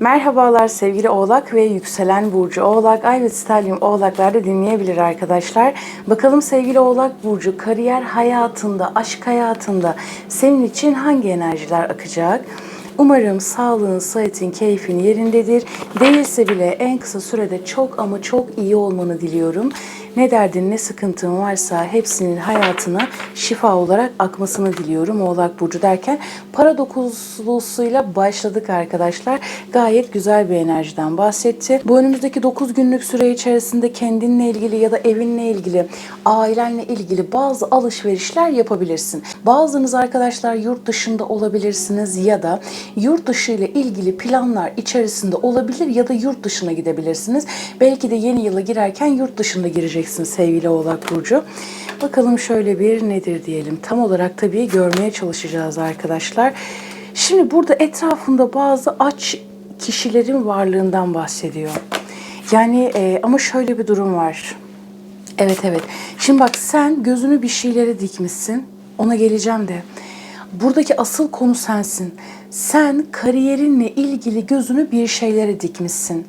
Merhabalar sevgili Oğlak ve yükselen Burcu Oğlak, Ay ve Stelyum Oğlaklar dinleyebilir arkadaşlar. Bakalım sevgili Oğlak Burcu kariyer hayatında, aşk hayatında senin için hangi enerjiler akacak? Umarım sağlığın, sıhhatin, keyfin yerindedir. Değilse bile en kısa sürede çok ama çok iyi olmanı diliyorum. Ne derdin ne sıkıntın varsa hepsinin hayatına şifa olarak akmasını diliyorum Oğlak Burcu derken para dokuzlusuyla başladık arkadaşlar. Gayet güzel bir enerjiden bahsetti. Bu önümüzdeki 9 günlük süre içerisinde kendinle ilgili ya da evinle ilgili, ailenle ilgili bazı alışverişler yapabilirsin. Bazınız arkadaşlar yurt dışında olabilirsiniz ya da yurt dışı ile ilgili planlar içerisinde olabilir ya da yurt dışına gidebilirsiniz. Belki de yeni yıla girerken yurt dışında gireceksiniz sevgili Oğlak Burcu. Bakalım şöyle bir nedir diyelim. Tam olarak tabii görmeye çalışacağız arkadaşlar. Şimdi burada etrafında bazı aç kişilerin varlığından bahsediyor. Yani e, ama şöyle bir durum var. Evet evet. Şimdi bak sen gözünü bir şeylere dikmişsin. Ona geleceğim de. Buradaki asıl konu sensin. Sen kariyerinle ilgili gözünü bir şeylere dikmişsin.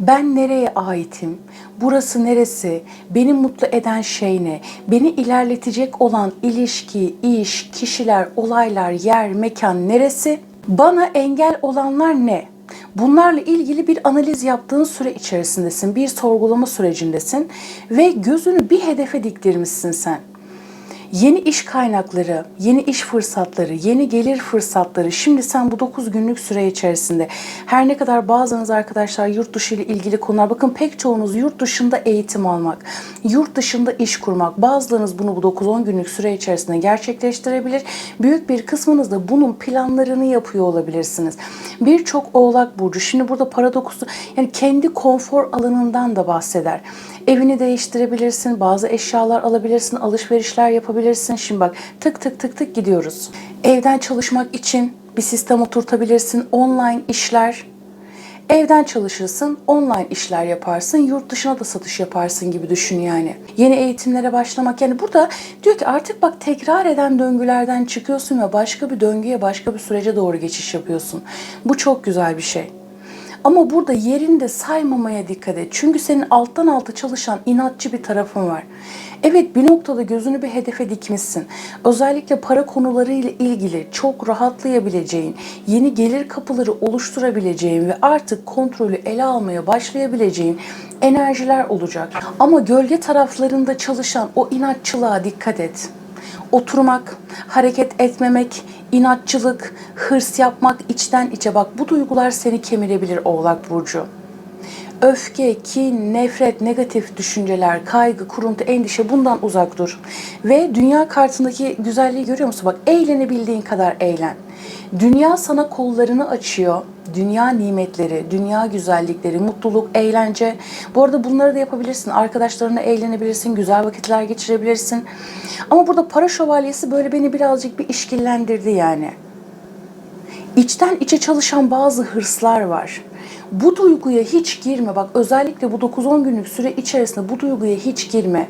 Ben nereye aitim? Burası neresi? Beni mutlu eden şey ne? Beni ilerletecek olan ilişki, iş, kişiler, olaylar, yer, mekan neresi? Bana engel olanlar ne? Bunlarla ilgili bir analiz yaptığın süre içerisindesin, bir sorgulama sürecindesin ve gözünü bir hedefe diktirmişsin sen. Yeni iş kaynakları, yeni iş fırsatları, yeni gelir fırsatları. Şimdi sen bu 9 günlük süre içerisinde her ne kadar bazınız arkadaşlar yurt dışı ile ilgili konular bakın pek çoğunuz yurt dışında eğitim almak, yurt dışında iş kurmak. Bazılarınız bunu bu 9-10 günlük süre içerisinde gerçekleştirebilir. Büyük bir kısmınız da bunun planlarını yapıyor olabilirsiniz. Birçok oğlak burcu şimdi burada para dokusu yani kendi konfor alanından da bahseder. Evini değiştirebilirsin, bazı eşyalar alabilirsin, alışverişler yapabilirsin. Şimdi bak tık tık tık tık gidiyoruz. Evden çalışmak için bir sistem oturtabilirsin. Online işler, Evden çalışırsın, online işler yaparsın, yurt dışına da satış yaparsın gibi düşün yani. Yeni eğitimlere başlamak yani burada diyor ki artık bak tekrar eden döngülerden çıkıyorsun ve başka bir döngüye, başka bir sürece doğru geçiş yapıyorsun. Bu çok güzel bir şey. Ama burada yerinde saymamaya dikkat et. Çünkü senin alttan alta çalışan inatçı bir tarafın var. Evet bir noktada gözünü bir hedefe dikmişsin. Özellikle para konularıyla ilgili çok rahatlayabileceğin, yeni gelir kapıları oluşturabileceğin ve artık kontrolü ele almaya başlayabileceğin enerjiler olacak. Ama gölge taraflarında çalışan o inatçılığa dikkat et oturmak, hareket etmemek, inatçılık, hırs yapmak içten içe bak bu duygular seni kemirebilir Oğlak burcu. Öfke, kin, nefret, negatif düşünceler, kaygı, kuruntu, endişe bundan uzak dur. Ve dünya kartındaki güzelliği görüyor musun? Bak eğlenebildiğin kadar eğlen. Dünya sana kollarını açıyor. Dünya nimetleri, dünya güzellikleri, mutluluk, eğlence. Bu arada bunları da yapabilirsin. Arkadaşlarına eğlenebilirsin, güzel vakitler geçirebilirsin. Ama burada para şövalyesi böyle beni birazcık bir işkillendirdi yani. İçten içe çalışan bazı hırslar var. Bu duyguya hiç girme. Bak özellikle bu 9-10 günlük süre içerisinde bu duyguya hiç girme.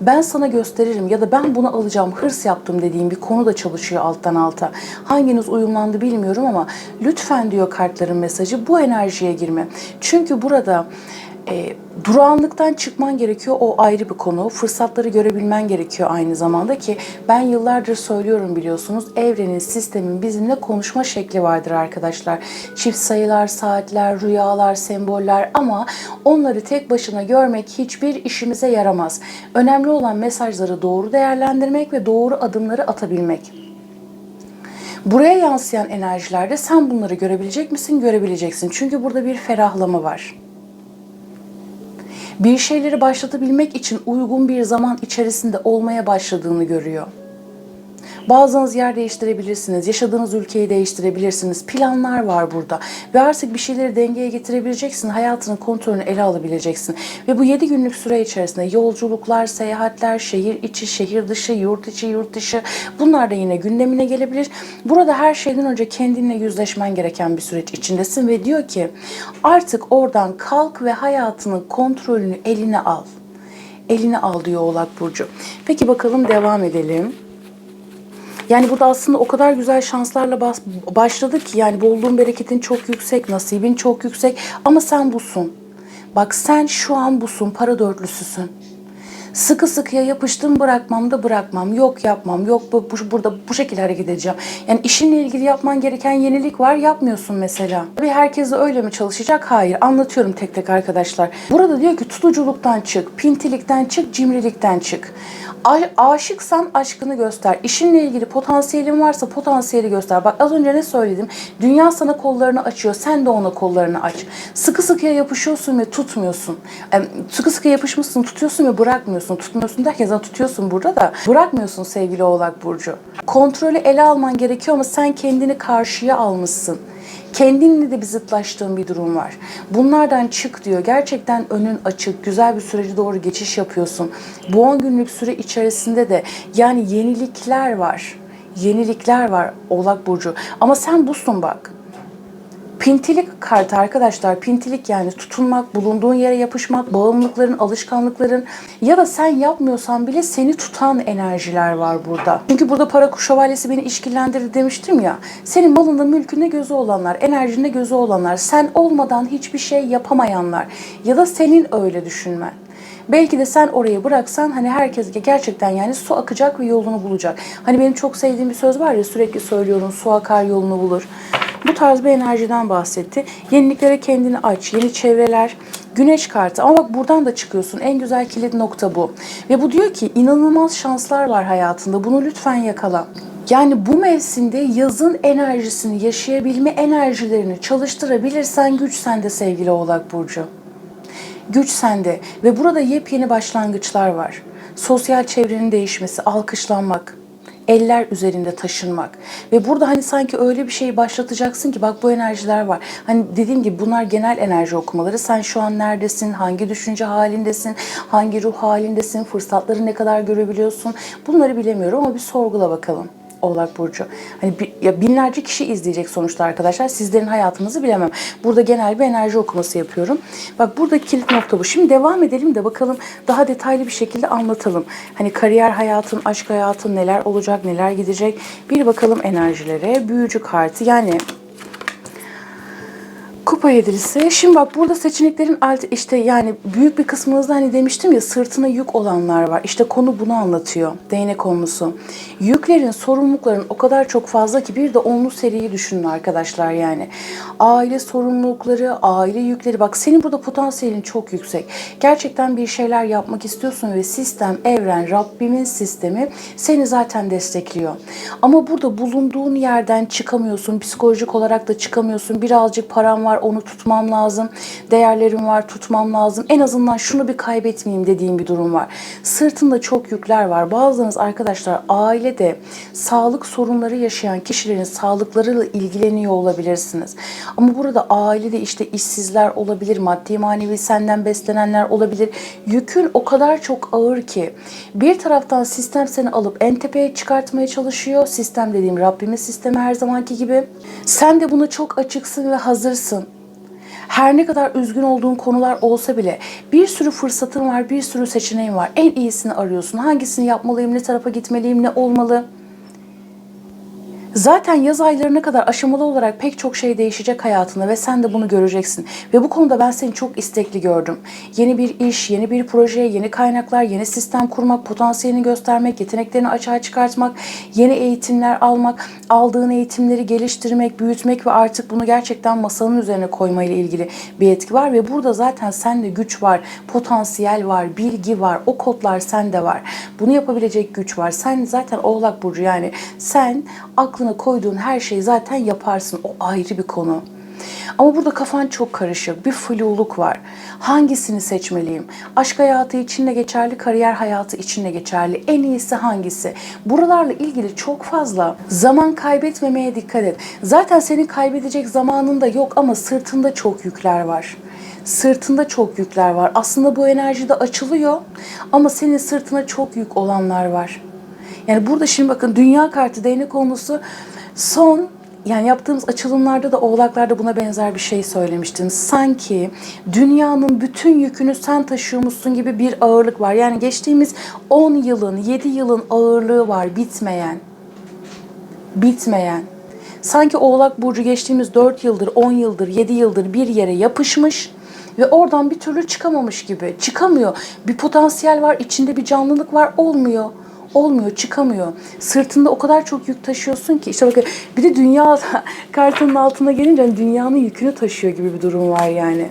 Ben sana gösteririm ya da ben bunu alacağım, hırs yaptım dediğim bir konu da çalışıyor alttan alta. Hanginiz uyumlandı bilmiyorum ama lütfen diyor kartların mesajı bu enerjiye girme. Çünkü burada e, durağanlıktan çıkman gerekiyor. O ayrı bir konu. Fırsatları görebilmen gerekiyor aynı zamanda ki ben yıllardır söylüyorum biliyorsunuz. Evrenin, sistemin bizimle konuşma şekli vardır arkadaşlar. Çift sayılar, saatler, rüyalar, semboller ama onları tek başına görmek hiçbir işimize yaramaz. Önemli olan mesajları doğru değerlendirmek ve doğru adımları atabilmek. Buraya yansıyan enerjilerde sen bunları görebilecek misin? Görebileceksin. Çünkü burada bir ferahlama var bir şeyleri başlatabilmek için uygun bir zaman içerisinde olmaya başladığını görüyor. Bazınız yer değiştirebilirsiniz, yaşadığınız ülkeyi değiştirebilirsiniz. Planlar var burada ve artık bir şeyleri dengeye getirebileceksin. Hayatının kontrolünü ele alabileceksin. Ve bu 7 günlük süre içerisinde yolculuklar, seyahatler, şehir içi, şehir dışı, yurt içi, yurt dışı bunlar da yine gündemine gelebilir. Burada her şeyden önce kendinle yüzleşmen gereken bir süreç içindesin ve diyor ki artık oradan kalk ve hayatının kontrolünü eline al. Eline al diyor Oğlak Burcu. Peki bakalım devam edelim. Yani burada aslında o kadar güzel şanslarla bas, başladı ki yani bolluğun bereketin çok yüksek, nasibin çok yüksek ama sen busun. Bak sen şu an busun, para dörtlüsüsün. Sıkı sıkıya yapıştım bırakmam da bırakmam. Yok yapmam. Yok bu, bu- burada bu şekilde hareket edeceğim. Yani işinle ilgili yapman gereken yenilik var yapmıyorsun mesela. Tabii herkes öyle mi çalışacak? Hayır. Anlatıyorum tek tek arkadaşlar. Burada diyor ki tutuculuktan çık, pintilikten çık, cimrilikten çık. Aşıksan aşkını göster. İşinle ilgili potansiyelin varsa potansiyeli göster. Bak az önce ne söyledim? Dünya sana kollarını açıyor. Sen de ona kollarını aç. Sıkı sıkıya yapışıyorsun ve tutmuyorsun. Yani sıkı sıkı yapışmışsın, tutuyorsun ve bırakmıyorsun. Tutmuyorsun derken zaten tutuyorsun burada da. Bırakmıyorsun sevgili Oğlak Burcu. Kontrolü ele alman gerekiyor ama sen kendini karşıya almışsın. Kendinle de bir zıtlaştığın bir durum var. Bunlardan çık diyor. Gerçekten önün açık, güzel bir süreci doğru geçiş yapıyorsun. Bu 10 günlük süre içerisinde de yani yenilikler var. Yenilikler var Oğlak Burcu. Ama sen busun bak. Pintilik kartı arkadaşlar. Pintilik yani tutunmak, bulunduğun yere yapışmak, bağımlılıkların, alışkanlıkların ya da sen yapmıyorsan bile seni tutan enerjiler var burada. Çünkü burada para şövalyesi beni işkillendirdi demiştim ya. Senin malında, mülkünde gözü olanlar, enerjinde gözü olanlar, sen olmadan hiçbir şey yapamayanlar ya da senin öyle düşünmen. Belki de sen orayı bıraksan hani herkes gerçekten yani su akacak ve yolunu bulacak. Hani benim çok sevdiğim bir söz var ya sürekli söylüyorum su akar yolunu bulur. Bu tarz bir enerjiden bahsetti. Yeniliklere kendini aç, yeni çevreler, güneş kartı. Ama bak buradan da çıkıyorsun. En güzel kilit nokta bu. Ve bu diyor ki inanılmaz şanslar var hayatında. Bunu lütfen yakala. Yani bu mevsimde yazın enerjisini, yaşayabilme enerjilerini çalıştırabilirsen güç sende sevgili Oğlak Burcu. Güç sende ve burada yepyeni başlangıçlar var. Sosyal çevrenin değişmesi, alkışlanmak, eller üzerinde taşınmak ve burada hani sanki öyle bir şey başlatacaksın ki bak bu enerjiler var. Hani dediğim gibi bunlar genel enerji okumaları. Sen şu an neredesin? Hangi düşünce halindesin? Hangi ruh halindesin? Fırsatları ne kadar görebiliyorsun? Bunları bilemiyorum ama bir sorgula bakalım. Oğlak Burcu. Hani ya binlerce kişi izleyecek sonuçta arkadaşlar. Sizlerin hayatınızı bilemem. Burada genel bir enerji okuması yapıyorum. Bak burada kilit nokta bu. Şimdi devam edelim de bakalım daha detaylı bir şekilde anlatalım. Hani kariyer hayatın, aşk hayatın neler olacak, neler gidecek. Bir bakalım enerjilere. Büyücü kartı yani Kupa yedilisi. Şimdi bak burada seçeneklerin alt işte yani büyük bir kısmınızda hani demiştim ya sırtına yük olanlar var. İşte konu bunu anlatıyor. Değnek konusu. Yüklerin, sorumlulukların o kadar çok fazla ki bir de onlu seriyi düşünün arkadaşlar yani. Aile sorumlulukları, aile yükleri. Bak senin burada potansiyelin çok yüksek. Gerçekten bir şeyler yapmak istiyorsun ve sistem, evren, Rabbimin sistemi seni zaten destekliyor. Ama burada bulunduğun yerden çıkamıyorsun. Psikolojik olarak da çıkamıyorsun. Birazcık param var onu tutmam lazım. Değerlerim var tutmam lazım. En azından şunu bir kaybetmeyeyim dediğim bir durum var. Sırtında çok yükler var. Bazılarınız arkadaşlar ailede sağlık sorunları yaşayan kişilerin sağlıklarıyla ilgileniyor olabilirsiniz. Ama burada ailede işte işsizler olabilir, maddi manevi senden beslenenler olabilir. Yükün o kadar çok ağır ki bir taraftan sistem seni alıp en tepeye çıkartmaya çalışıyor. Sistem dediğim Rabbimin sistemi her zamanki gibi. Sen de buna çok açıksın ve hazırsın. Her ne kadar üzgün olduğun konular olsa bile bir sürü fırsatın var, bir sürü seçeneğin var. En iyisini arıyorsun. Hangisini yapmalıyım, ne tarafa gitmeliyim, ne olmalı? Zaten yaz aylarına kadar aşamalı olarak pek çok şey değişecek hayatında ve sen de bunu göreceksin. Ve bu konuda ben seni çok istekli gördüm. Yeni bir iş, yeni bir proje, yeni kaynaklar, yeni sistem kurmak, potansiyelini göstermek, yeteneklerini açığa çıkartmak, yeni eğitimler almak, aldığın eğitimleri geliştirmek, büyütmek ve artık bunu gerçekten masanın üzerine koymayla ilgili bir etki var. Ve burada zaten sende güç var, potansiyel var, bilgi var, o kodlar sende var. Bunu yapabilecek güç var. Sen zaten Oğlak Burcu yani sen aklına koyduğun her şeyi zaten yaparsın. O ayrı bir konu. Ama burada kafan çok karışık. Bir fluluk var. Hangisini seçmeliyim? Aşk hayatı için de geçerli, kariyer hayatı için de geçerli. En iyisi hangisi? Buralarla ilgili çok fazla zaman kaybetmemeye dikkat et. Zaten senin kaybedecek zamanın da yok ama sırtında çok yükler var. Sırtında çok yükler var. Aslında bu enerji de açılıyor ama senin sırtına çok yük olanlar var. Yani burada şimdi bakın dünya kartı değnek konusu son yani yaptığımız açılımlarda da oğlaklarda buna benzer bir şey söylemiştim. Sanki dünyanın bütün yükünü sen taşıyormuşsun gibi bir ağırlık var. Yani geçtiğimiz 10 yılın, 7 yılın ağırlığı var bitmeyen. bitmeyen, sanki Oğlak Burcu geçtiğimiz 4 yıldır, 10 yıldır, 7 yıldır bir yere yapışmış ve oradan bir türlü çıkamamış gibi. Çıkamıyor. Bir potansiyel var, içinde bir canlılık var, olmuyor. Olmuyor, çıkamıyor. Sırtında o kadar çok yük taşıyorsun ki. işte bakın bir de dünya kartının altına gelince hani dünyanın yükünü taşıyor gibi bir durum var yani.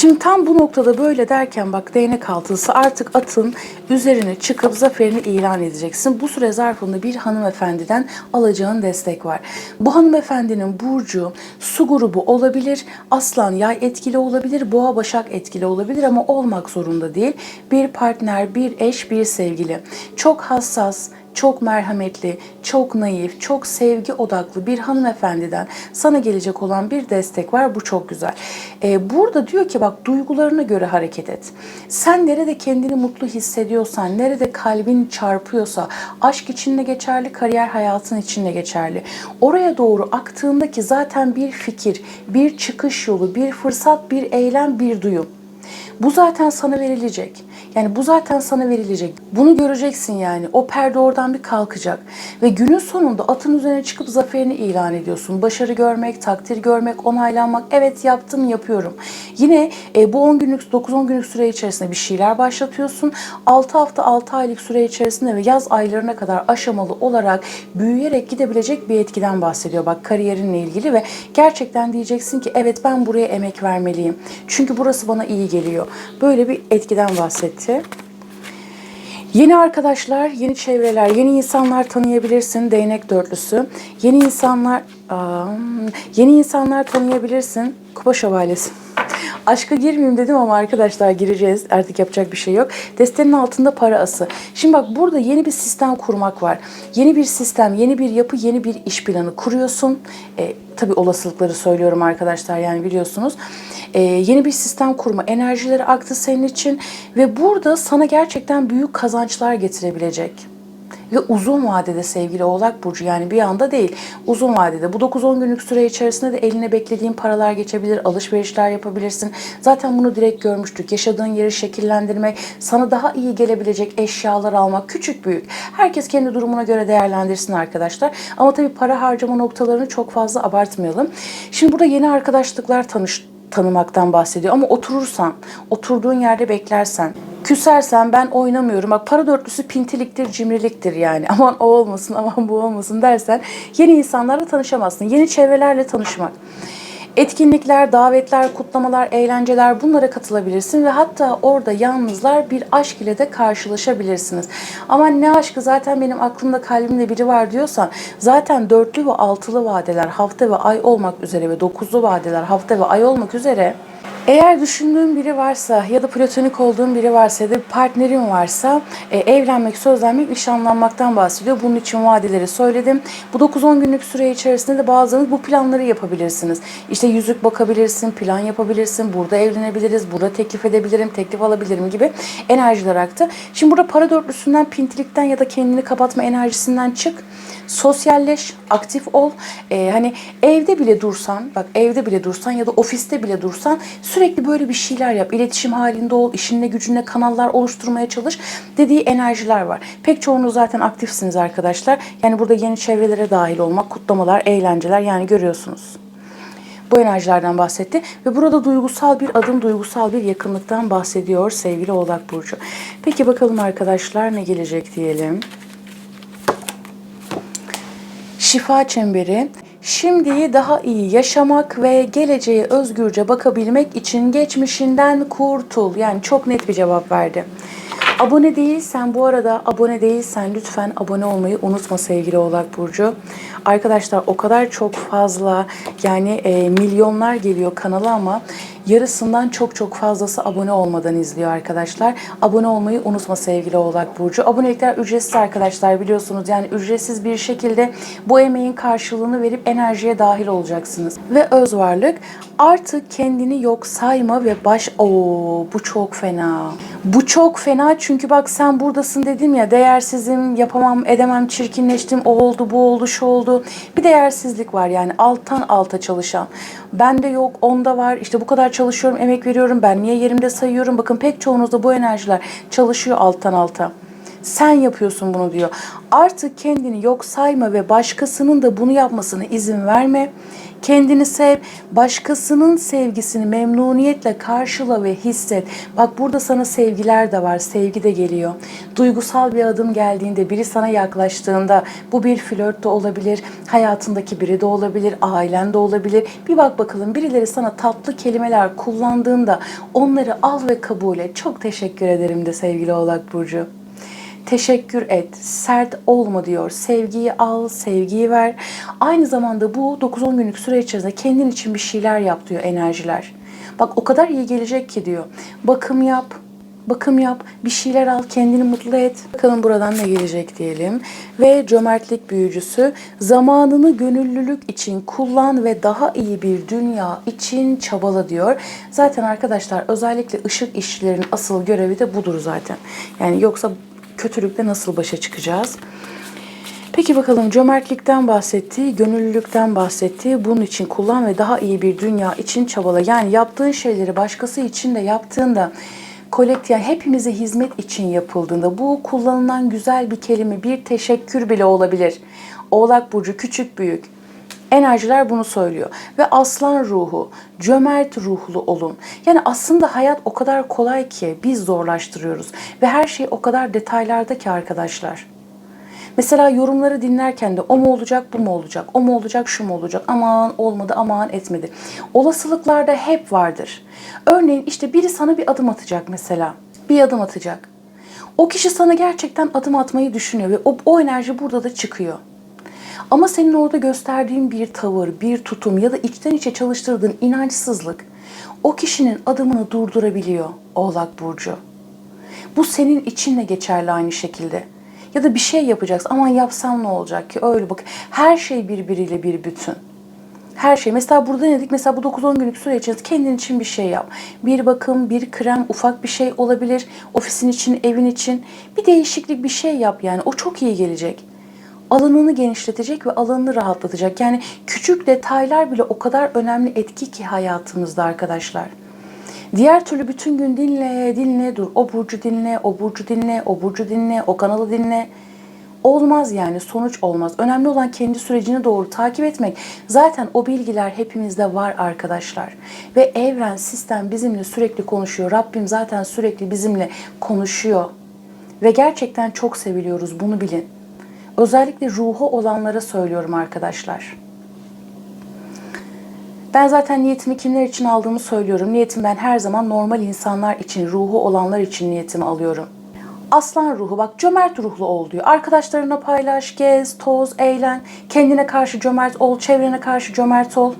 Şimdi tam bu noktada böyle derken bak değnek altılısı artık atın üzerine çıkıp zaferini ilan edeceksin. Bu süre zarfında bir hanımefendiden alacağın destek var. Bu hanımefendinin burcu su grubu olabilir, aslan yay etkili olabilir, boğa başak etkili olabilir ama olmak zorunda değil. Bir partner, bir eş, bir sevgili. Çok hassas, çok merhametli, çok naif, çok sevgi odaklı bir hanımefendiden sana gelecek olan bir destek var. Bu çok güzel. Ee, burada diyor ki bak duygularına göre hareket et. Sen nerede kendini mutlu hissediyorsan, nerede kalbin çarpıyorsa, aşk için de geçerli, kariyer hayatın için de geçerli. Oraya doğru aktığındaki zaten bir fikir, bir çıkış yolu, bir fırsat, bir eylem, bir duyum. Bu zaten sana verilecek. Yani bu zaten sana verilecek. Bunu göreceksin yani. O perde oradan bir kalkacak. Ve günün sonunda atın üzerine çıkıp zaferini ilan ediyorsun. Başarı görmek, takdir görmek, onaylanmak. Evet yaptım, yapıyorum. Yine e, bu 10 günlük, 9-10 günlük süre içerisinde bir şeyler başlatıyorsun. 6 hafta, 6 aylık süre içerisinde ve yaz aylarına kadar aşamalı olarak büyüyerek gidebilecek bir etkiden bahsediyor. Bak kariyerinle ilgili ve gerçekten diyeceksin ki evet ben buraya emek vermeliyim. Çünkü burası bana iyi geliyor. Böyle bir etkiden bahsetti. Yeni arkadaşlar, yeni çevreler, yeni insanlar tanıyabilirsin. Değnek dörtlüsü. Yeni insanlar, yeni insanlar tanıyabilirsin. Kupa şövalyesi. Aşka girmeyeyim dedim ama arkadaşlar gireceğiz. Artık yapacak bir şey yok. Destenin altında para ası. Şimdi bak burada yeni bir sistem kurmak var. Yeni bir sistem, yeni bir yapı, yeni bir iş planı kuruyorsun. E, tabii olasılıkları söylüyorum arkadaşlar yani biliyorsunuz. E, yeni bir sistem kurma enerjileri aktı senin için ve burada sana gerçekten büyük kazançlar getirebilecek ve uzun vadede sevgili Oğlak Burcu yani bir anda değil uzun vadede bu 9-10 günlük süre içerisinde de eline beklediğin paralar geçebilir, alışverişler yapabilirsin. Zaten bunu direkt görmüştük. Yaşadığın yeri şekillendirmek, sana daha iyi gelebilecek eşyalar almak küçük büyük. Herkes kendi durumuna göre değerlendirsin arkadaşlar. Ama tabii para harcama noktalarını çok fazla abartmayalım. Şimdi burada yeni arkadaşlıklar tanış tanımaktan bahsediyor. Ama oturursan, oturduğun yerde beklersen, küsersen ben oynamıyorum. Bak para dörtlüsü pintiliktir, cimriliktir yani. Aman o olmasın, aman bu olmasın dersen yeni insanlarla tanışamazsın. Yeni çevrelerle tanışmak. Etkinlikler, davetler, kutlamalar, eğlenceler bunlara katılabilirsin ve hatta orada yalnızlar bir aşk ile de karşılaşabilirsiniz. Ama ne aşkı zaten benim aklımda kalbimde biri var diyorsan zaten dörtlü ve altılı vadeler hafta ve ay olmak üzere ve dokuzlu vadeler hafta ve ay olmak üzere eğer düşündüğün biri varsa ya da platonik olduğun biri varsa ya da bir partnerin varsa e, evlenmek, sözlenmek, nişanlanmaktan bahsediyor. Bunun için vadeleri söyledim. Bu 9-10 günlük süre içerisinde de bazılarınız bu planları yapabilirsiniz. İşte yüzük bakabilirsin, plan yapabilirsin, burada evlenebiliriz, burada teklif edebilirim, teklif alabilirim gibi enerjiler aktı. Şimdi burada para dörtlüsünden, pintilikten ya da kendini kapatma enerjisinden çık. Sosyalleş, aktif ol. Ee, hani evde bile dursan, bak evde bile dursan ya da ofiste bile dursan sürekli böyle bir şeyler yap. İletişim halinde ol, işinle gücünle kanallar oluşturmaya çalış dediği enerjiler var. Pek çoğunuz zaten aktifsiniz arkadaşlar. Yani burada yeni çevrelere dahil olmak, kutlamalar, eğlenceler yani görüyorsunuz. Bu enerjilerden bahsetti ve burada duygusal bir adım, duygusal bir yakınlıktan bahsediyor sevgili Oğlak Burcu. Peki bakalım arkadaşlar ne gelecek diyelim. Şifa çemberi. Şimdiyi daha iyi yaşamak ve geleceğe özgürce bakabilmek için geçmişinden kurtul. Yani çok net bir cevap verdi. Abone değilsen bu arada abone değilsen lütfen abone olmayı unutma sevgili Oğlak Burcu. Arkadaşlar o kadar çok fazla yani e, milyonlar geliyor kanala ama yarısından çok çok fazlası abone olmadan izliyor arkadaşlar. Abone olmayı unutma sevgili Oğlak Burcu. Abonelikler ücretsiz arkadaşlar biliyorsunuz. Yani ücretsiz bir şekilde bu emeğin karşılığını verip enerjiye dahil olacaksınız. Ve öz varlık artık kendini yok sayma ve baş... Oo bu çok fena. Bu çok fena çünkü bak sen buradasın dedim ya değersizim, yapamam, edemem, çirkinleştim, o oldu, bu oldu, şu oldu. Bir değersizlik var yani alttan alta çalışan. Bende yok, onda var. İşte bu kadar çalışıyorum, emek veriyorum. Ben niye yerimde sayıyorum? Bakın pek çoğunuzda bu enerjiler çalışıyor alttan alta. Sen yapıyorsun bunu diyor. Artık kendini yok sayma ve başkasının da bunu yapmasına izin verme. Kendini sev, başkasının sevgisini memnuniyetle karşıla ve hisset. Bak burada sana sevgiler de var, sevgi de geliyor. Duygusal bir adım geldiğinde, biri sana yaklaştığında, bu bir flört de olabilir, hayatındaki biri de olabilir, ailen de olabilir. Bir bak bakalım birileri sana tatlı kelimeler kullandığında onları al ve kabul et. Çok teşekkür ederim de sevgili Oğlak Burcu. Teşekkür et, sert olma diyor. Sevgiyi al, sevgiyi ver. Aynı zamanda bu 9-10 günlük süre içerisinde kendin için bir şeyler yap diyor enerjiler. Bak o kadar iyi gelecek ki diyor. Bakım yap, bakım yap, bir şeyler al, kendini mutlu et. Bakalım buradan ne gelecek diyelim. Ve cömertlik büyücüsü zamanını gönüllülük için kullan ve daha iyi bir dünya için çabala diyor. Zaten arkadaşlar özellikle ışık işçilerin asıl görevi de budur zaten. Yani yoksa kötülükle nasıl başa çıkacağız? Peki bakalım cömertlikten bahsettiği, gönüllülükten bahsettiği, bunun için kullan ve daha iyi bir dünya için çabala. Yani yaptığın şeyleri başkası için de yaptığında kolektif yani hepimize hizmet için yapıldığında bu kullanılan güzel bir kelime, bir teşekkür bile olabilir. Oğlak burcu küçük büyük Enerjiler bunu söylüyor. Ve aslan ruhu, cömert ruhlu olun. Yani aslında hayat o kadar kolay ki biz zorlaştırıyoruz. Ve her şey o kadar detaylarda ki arkadaşlar. Mesela yorumları dinlerken de o mu olacak, bu mu olacak, o mu olacak, şu mu olacak, aman olmadı, aman etmedi. Olasılıklarda hep vardır. Örneğin işte biri sana bir adım atacak mesela. Bir adım atacak. O kişi sana gerçekten adım atmayı düşünüyor ve o, o enerji burada da çıkıyor. Ama senin orada gösterdiğin bir tavır, bir tutum ya da içten içe çalıştırdığın inançsızlık o kişinin adımını durdurabiliyor Oğlak Burcu. Bu senin için de geçerli aynı şekilde. Ya da bir şey yapacaksın. Aman yapsam ne olacak ki? Öyle bak. Her şey birbiriyle bir bütün. Her şey. Mesela burada ne dedik? Mesela bu 9-10 günlük süre içerisinde kendin için bir şey yap. Bir bakım, bir krem, ufak bir şey olabilir. Ofisin için, evin için. Bir değişiklik bir şey yap yani. O çok iyi gelecek alanını genişletecek ve alanını rahatlatacak. Yani küçük detaylar bile o kadar önemli etki ki hayatımızda arkadaşlar. Diğer türlü bütün gün dinle, dinle, dur. O burcu dinle, o burcu dinle, o burcu dinle, o kanalı dinle. Olmaz yani sonuç olmaz. Önemli olan kendi sürecini doğru takip etmek. Zaten o bilgiler hepimizde var arkadaşlar. Ve evren, sistem bizimle sürekli konuşuyor. Rabbim zaten sürekli bizimle konuşuyor. Ve gerçekten çok seviliyoruz bunu bilin. Özellikle ruhu olanlara söylüyorum arkadaşlar. Ben zaten niyetimi kimler için aldığımı söylüyorum. Niyetim ben her zaman normal insanlar için, ruhu olanlar için niyetimi alıyorum. Aslan ruhu bak cömert ruhlu ol diyor. Arkadaşlarına paylaş, gez, toz, eğlen. Kendine karşı cömert ol, çevrene karşı cömert ol.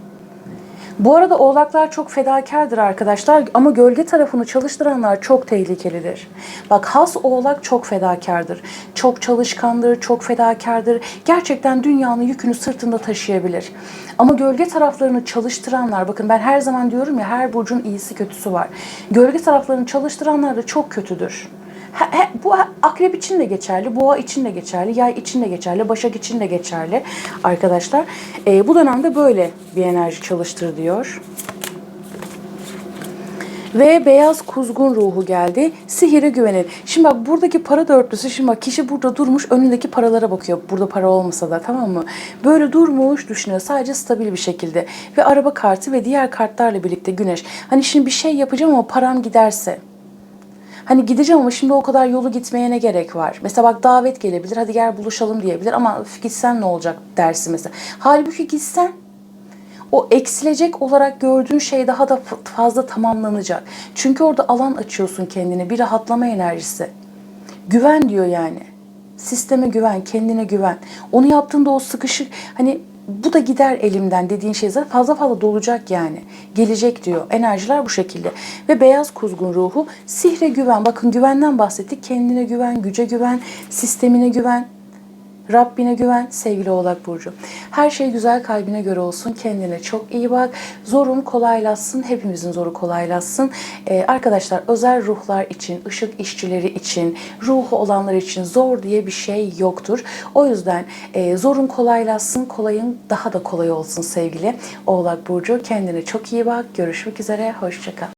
Bu arada oğlaklar çok fedakardır arkadaşlar ama gölge tarafını çalıştıranlar çok tehlikelidir. Bak has oğlak çok fedakardır. Çok çalışkandır, çok fedakardır. Gerçekten dünyanın yükünü sırtında taşıyabilir. Ama gölge taraflarını çalıştıranlar, bakın ben her zaman diyorum ya her burcun iyisi kötüsü var. Gölge taraflarını çalıştıranlar da çok kötüdür. Bu akrep için de geçerli, boğa için de geçerli, yay için de geçerli, başak için de geçerli arkadaşlar. E, bu dönemde böyle bir enerji çalıştır diyor. Ve beyaz kuzgun ruhu geldi. Sihire güvenin. Şimdi bak buradaki para dörtlüsü şimdi bak kişi burada durmuş önündeki paralara bakıyor. Burada para olmasa da tamam mı? Böyle durmuş düşünüyor sadece stabil bir şekilde. Ve araba kartı ve diğer kartlarla birlikte güneş. Hani şimdi bir şey yapacağım ama param giderse Hani gideceğim ama şimdi o kadar yolu gitmeye ne gerek var? Mesela bak davet gelebilir. Hadi gel buluşalım diyebilir ama üf, gitsen ne olacak dersi mesela. Halbuki gitsen o eksilecek olarak gördüğün şey daha da fazla tamamlanacak. Çünkü orada alan açıyorsun kendine. Bir rahatlama enerjisi. Güven diyor yani. Sisteme güven, kendine güven. Onu yaptığında o sıkışık hani bu da gider elimden dediğin şey zaten fazla fazla dolacak yani. Gelecek diyor. Enerjiler bu şekilde. Ve beyaz kuzgun ruhu sihre güven. Bakın güvenden bahsettik. Kendine güven, güce güven, sistemine güven. Rabbine güven sevgili Oğlak Burcu. Her şey güzel kalbine göre olsun. Kendine çok iyi bak. Zorun kolaylaşsın. Hepimizin zoru kolaylaşsın. Ee, arkadaşlar özel ruhlar için, ışık işçileri için, ruhu olanlar için zor diye bir şey yoktur. O yüzden e, zorun kolaylaşsın, kolayın daha da kolay olsun sevgili Oğlak Burcu. Kendine çok iyi bak. Görüşmek üzere. Hoşçakal.